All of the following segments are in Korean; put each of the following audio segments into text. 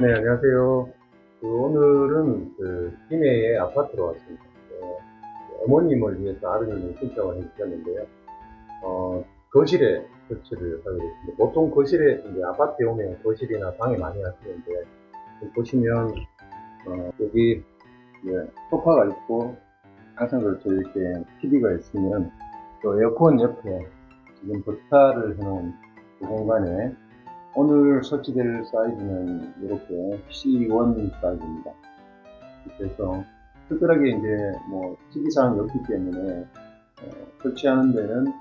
네, 안녕하세요. 그 오늘은 그 김해의 아파트로 왔습니다. 어, 어머님을 위해서 아드님이 신청을 해주셨는데요. 어, 거실에 설치를 하게 됐습니다. 보통 거실에 이제 아파트에 오면 거실이나 방에 많이 하시는데 보시면 어, 여기 이제 소파가 있고 항상 그렇죠 이렇게 TV가 있으면 또 에어컨 옆에 지금 버타를 해놓은 그 공간에 오늘 설치될 사이즈는 이렇게 C1 사이즈입니다. 그래서 특별하게 이제 뭐 TV 사항이 없기 때문에 어, 설치하는 데는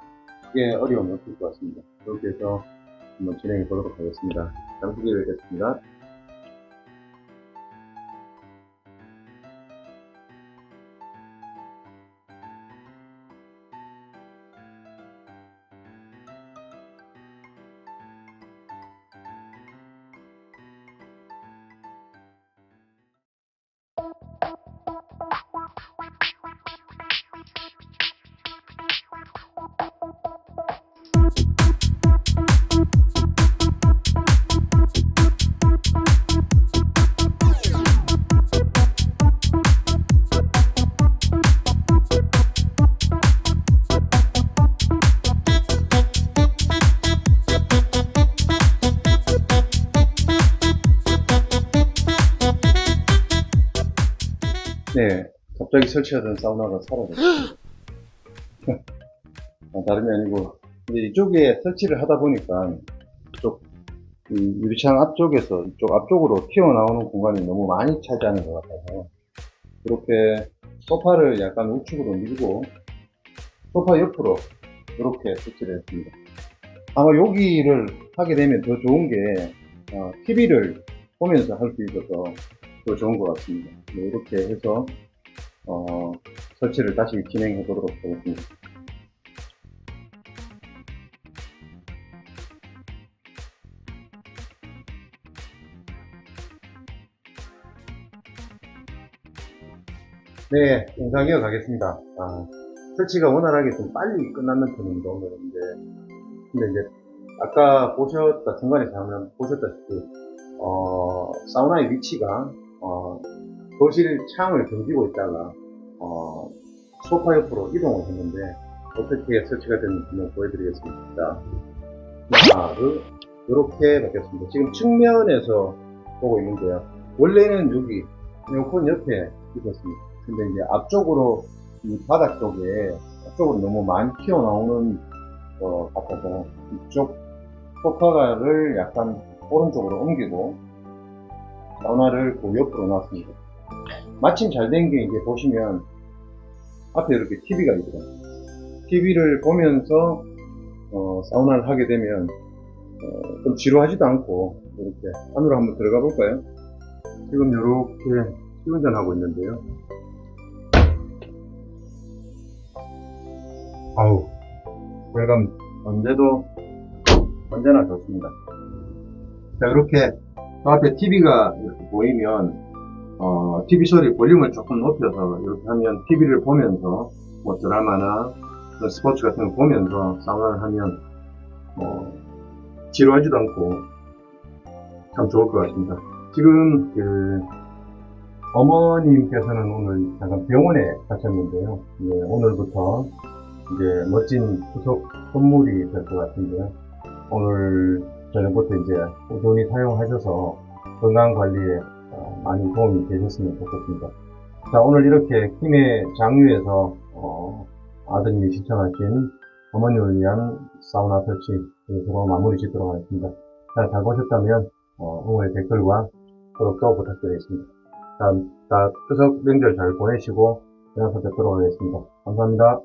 크게 어려움이 없을 것 같습니다. 그렇게 해서 한번 진행해 보도록 하겠습니다. 잠시 뒤에 뵙겠습니다. 네, 갑자기 설치하던 사우나가 사라졌어요. 아, 다름이 아니고, 이제 이쪽에 설치를 하다 보니까, 이쪽, 이 유리창 앞쪽에서 이쪽 앞쪽으로 튀어나오는 공간이 너무 많이 차지하는 것 같아서, 이렇게 소파를 약간 우측으로 밀고, 소파 옆으로 이렇게 설치를 했습니다. 아마 여기를 하게 되면 더 좋은 게, TV를 보면서 할 수 있어서 더 좋은 것 같습니다. 네, 이렇게 해서 어, 설치를 다시 진행해 보도록 하겠습니다. 네, 영상 이어가겠습니다. 아, 설치가 원활하게 좀 빨리 끝났는 편입니다, 오늘은. 이제, 근데 이제, 아까 보셨다, 중간에 잠깐 보셨다시피, 어, 사우나의 위치가, 어, 거실 창을 등지고 있다가, 어, 소파 옆으로 이동을 했는데, 어떻게 설치가 됐는지 한번 보여드리겠습니다. 하나를, 이렇게 바뀌었습니다. 지금 측면에서 보고 있는데요. 원래는 여기, 에어컨 옆에 있었습니다. 근데 이제 앞쪽으로, 이 바닥 쪽에, 앞쪽으로 너무 많이 튀어나오는 것 같아서, 이쪽 소파를 약간 오른쪽으로 옮기고, 사우나를 그 옆으로 놨습니다. 마침 잘 된 게 이제 보시면 앞에 이렇게 TV가 있거든요. TV를 보면서 어, 사우나를 하게 되면 어, 좀 지루하지도 않고 이렇게 안으로 한번 들어가 볼까요? 지금 이렇게 시운전하고 있는데요. 아우 wel감 언제도 언제나 좋습니다. 자 이렇게 저 앞에 TV가 이렇게 보이면 어, TV 소리 볼륨을 조금 높여서 이렇게 하면 TV를 보면서 뭐 드라마나 스포츠 같은 거 보면서 사우나를 하면 뭐 지루하지도 않고 참 좋을 것 같습니다. 지금 그 어머님께서는 오늘 잠깐 병원에 가셨는데요. 예, 오늘부터 이제 멋진 후속 선물이 될 것 같은데요. 오늘 저녁부터 이제 꾸준히 사용하셔서 건강 관리에 어, 많이 도움이 되셨으면 좋겠습니다. 자, 오늘 이렇게 김해 장유에서 어, 아드님이 신청하신 어머님을 위한 사우나 설치 이것으로 마무리 짓도록 하겠습니다. 자, 잘 보셨다면 어, 응원의 댓글과 구독도 부탁드리겠습니다. 자, 자, 추석 명절 잘 보내시고 영상 뵙도록 하겠습니다. 감사합니다.